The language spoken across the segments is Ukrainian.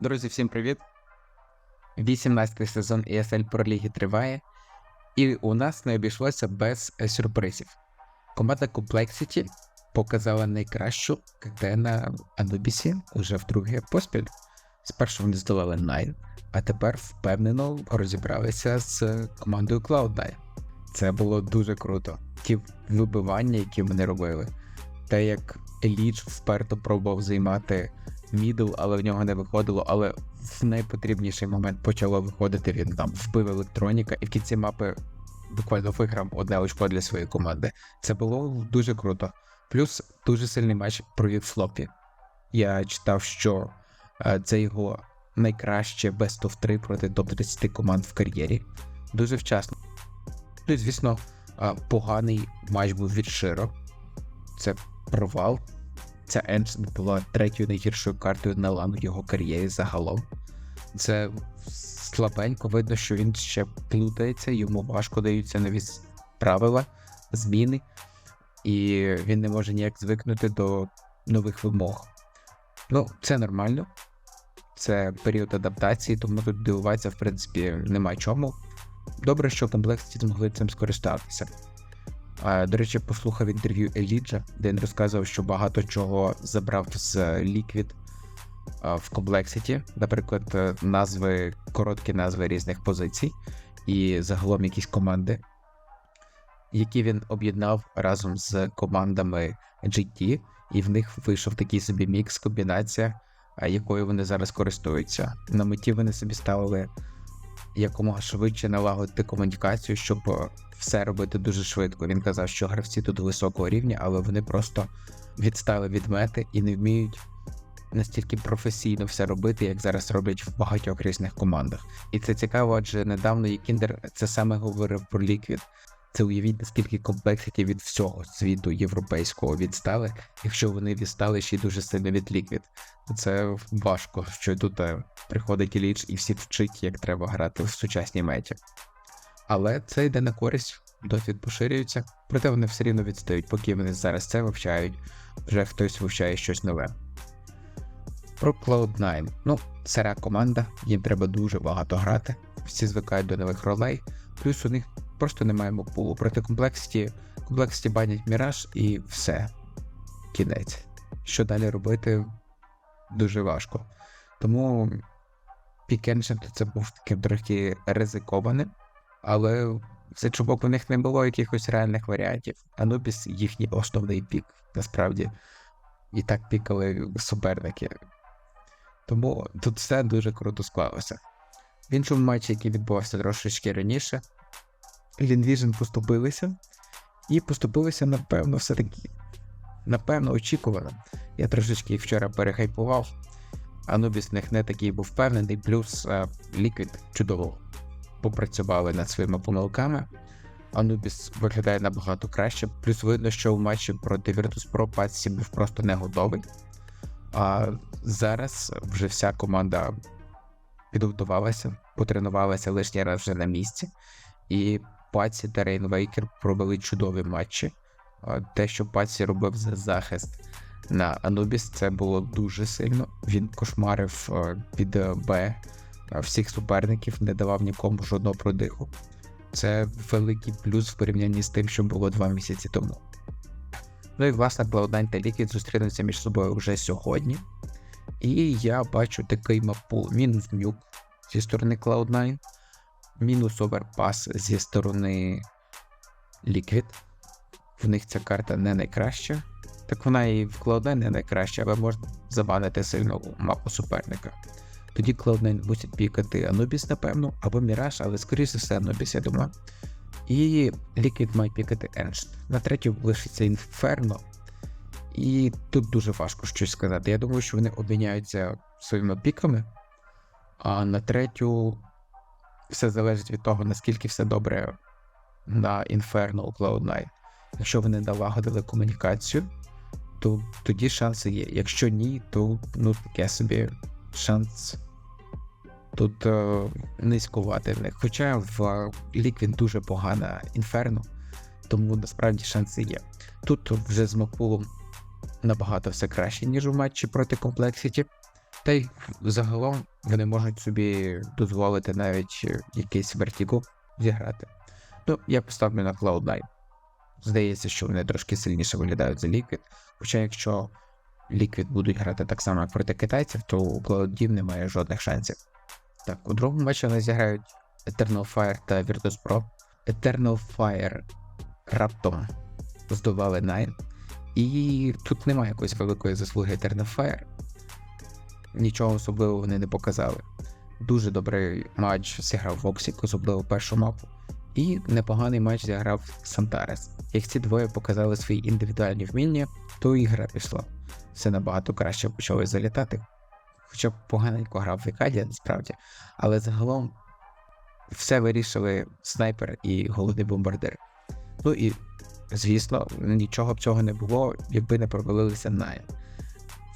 Друзі, всім привіт! 18-й сезон ESL Pro Ліги триває, і у нас не обійшлося без е, сюрпризів. Команда Complexity показала найкращу КТ на Анубісі уже вдруге поспіль. Спершу вони здолали Nine, а тепер впевнено розібралися з командою Cloud9. Це було дуже круто. Ті вибивання, які вони робили, те, як Еліч вперто пробував займати мідл, але в нього не виходило. Але в найпотрібніший момент почало виходити. Він там вбив електроніка, і в кінці мапи буквально виграв одне очко для своєї команди. Це було дуже круто. Плюс дуже сильний матч провів Флопі. Я читав, що е, це його найкраще best of 3 проти топ-30 команд в кар'єрі. Дуже вчасно. Ну і, звісно, е, поганий матч був від Широ. Це провал. Ця Еншн була третьою найгіршою картою на лан його кар'єрі загалом. Це слабенько, видно, що він ще плутається, йому важко даються нові правила, зміни, і він не може ніяк звикнути до нових вимог. Ну, це нормально. Це період адаптації, тому тут дивуватися, в принципі, нема чому. Добре, що комплексі змогли цим скористатися. А, До речі, послухав інтерв'ю Еліджа, де він розказував, що багато чого забрав з Liquid в Complexity, наприклад, е, назви, короткі назви різних позицій, і загалом якісь команди, які він об'єднав разом з командами GT, і в них вийшов такий собі мікс, комбінація, якою вони зараз користуються. На меті вони собі ставили якомога швидше налагодити комунікацію, щоб е, все робити дуже швидко. Він казав, що гравці тут високого рівня, але вони просто відстали від мети і не вміють настільки професійно все робити, як зараз роблять в багатьох різних командах. І це цікаво, адже недавно Єкіндер це саме говорив про Liquid. Це уявіть, наскільки комплексіті від всього світу європейського відстали, якщо вони відстали ще й дуже сильно від Liquid. Це важко, що тут е, приходить Іліч і всі вчить, як треба грати в сучасній меті. Але це йде на користь, досвід поширюється, проте вони все рівно відстають, поки вони зараз це вивчають, вже хтось вивчає щось нове. Про Cloud9. Ну, сира команда, їм треба дуже багато грати, всі звикають до нових ролей, плюс у них просто немає мокпулу. Проти комплексіті, комплексіті банять Міраж і все. Кінець. Що далі робити, дуже важко. Тому Пікеншн це був таким трохи ризикованим, але за чубок у них не було якихось реальних варіантів. Анубіс їхній основний пік, насправді. І так пікали суперники. Тому тут все дуже круто склалося. В іншому матчі, який відбувався трошечки раніше, Лінвіжн поступилися. І поступилися, напевно, все-таки. Напевно, очікувано. Я трошечки вчора перехайпував. Анубіс в них не такий був впевнений, плюс е, Liquid чудово попрацювали над своїми помилками. Анубіс виглядає набагато краще. Плюс видно, що в матчі проти Virtus.pro Патсі був просто не готовий. А зараз вже вся команда підготувалася, потренувалася лишній раз вже на місці. І Патсі та Рейнвейкер провели чудові матчі. Те, що Патсі робив за захист на Анубіс, це було дуже сильно. Він кошмарив під е, Б всіх суперників, не давав нікому жодного продиху. Це великий плюс в порівнянні з тим, що було два місяці тому. Ну і власне Cloud9 та Liquid зустрінуться між собою вже сьогодні. І я бачу такий мапул мінус нюк зі сторони Cloud9, мінус оверпас зі сторони Liquid. В них ця карта не найкраща. Так вона і в Cloud9 не найкраща, але можна забанити сильно мапу суперника. Тоді Cloud9 мусить пікати Anubis, напевно, або Mirage, але скоріше за все Anubis, я думаю. І Liquid має пікати Enst. На третю лишиться Inferno. І тут дуже важко щось сказати. Я думаю, що вони обміняються своїми піками. А на третю все залежить від того, наскільки все добре на Inferno Cloud9. Якщо вони налагодили комунікацію, то тоді шанси є. Якщо ні, то ну таке собі шанс тут е, низькувати в них. Хоча в Liquid дуже погана Inferno, тому насправді шанси є. Тут вже з Макпулом набагато все краще, ніж у матчі проти Complexity. Та й загалом вони можуть собі дозволити навіть е, якийсь вертігу зіграти. Ну, я поставлю на Cloud9. Здається, що вони трошки сильніше виглядають за Liquid. Хоча якщо Liquid будуть грати так само, як проти китайців, то у Cloud9 немає жодних шансів. Так, у другому матчі вони зіграють Eternal Fire та Virtus Pro. Eternal Fire раптом здолали Nine. І тут немає якоїсь великої заслуги Eternal Fire. Нічого особливого вони не показали. Дуже добрий матч зіграв Воксік, особливо першу мапу. І непоганий матч зіграв Сантарес. Як ці двоє показали свої індивідуальні вміння, то і гра пішла. Все набагато краще почали залітати. Хоча поганенько грав Вікадія, насправді, але загалом все вирішили снайпер і голодний бомбардир. Ну і, звісно, нічого б цього не було, якби не провалилися Найн.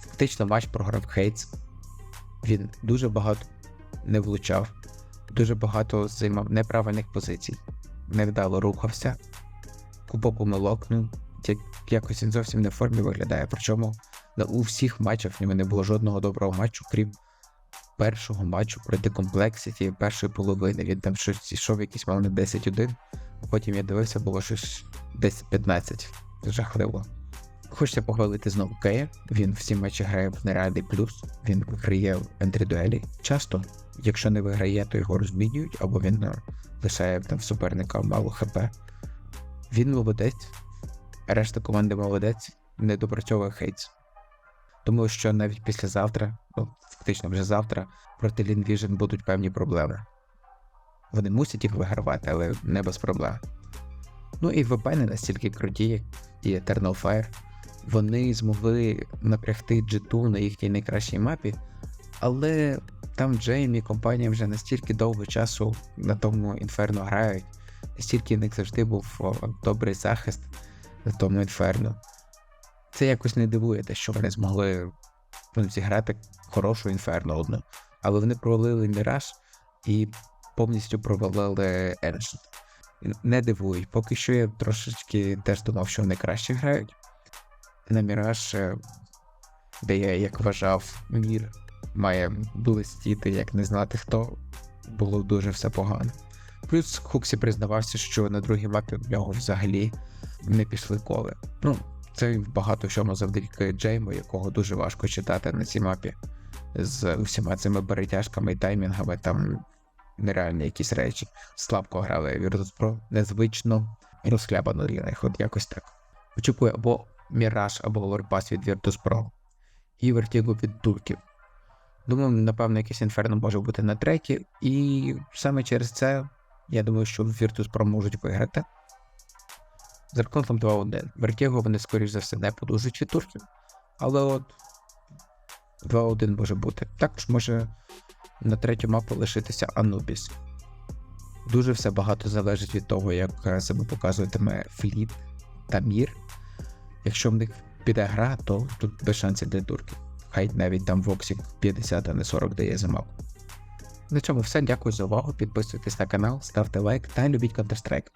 Фактично матч програв Хейтс. Він дуже багато не влучав, дуже багато займав неправильних позицій, невдало рухався, купа помилок, ну, якось він зовсім не в формі виглядає. Причому у всіх матчах в нього не було жодного доброго матчу, крім першого матчу проти Complexity першої половини. Він там щось йшов якийсь мав на 10-1, а потім я дивився, було щось 10-15. Жахливо. Хочеться похвалити знову Кея. Він всі матчі грає в нереальний плюс. Він виграє в ентридуелі. Часто, якщо не виграє, то його розмінюють, або він ну, лишає там суперника мало хп. Він молодець, решта команди молодець, не допрацьовує Хейтс. Тому що навіть післязавтра, ну фактично вже завтра, проти Vision будуть певні проблеми. Вони мусять їх вигравати, але не без проблем. Ну і ВП не настільки круті, як і Eternal Fire. Вони змогли напрягти G2 на їхній найкращій мапі, але там Джейм і компанія вже настільки довго часу на тому інферно грають, настільки в них завжди був добрий захист на тому інферно. Це якось не дивує те, що вони змогли ну, зіграти хорошу інферно одну. Але вони провалили Міраж і повністю провалили Ancient. Не дивуй, поки що я трошечки теж думав, що вони краще грають. На Міраж, е, де я, як вважав, мір має блистіти, як не знати хто, було дуже все погано. Плюс Хуксі признавався, що на другій мапі в нього взагалі не пішли коли. Ну, це багато чому завдяки Джейму, якого дуже важко читати на цій мапі. З усіма цими перетяжками і таймінгами, там нереальні якісь речі. Слабко грали Virtus Pro, незвично розхлябано для них, от якось так. Очікую або Міраж, або Лорпас від Virtus Pro. І Vertigo від турків. Думаю, напевно, якийсь інферно може бути на третій, і саме через це я думаю, що Virtus Pro можуть виграти. З рахунком 2-1. Vertigo вони, скоріш за все, не подужать від турків. Але от 2-1 може бути. Також може на третю мапу лишитися Anubis. Дуже все багато залежить від того, як е, себе показуватиме Фліт та Мір. Якщо в них піде гра, то тут без шансів для турків. Хай навіть там Воксік 50, а не 40 дає за. На цьому все. Дякую за увагу. Підписуйтесь на канал, ставте лайк та любіть Counter-Strike.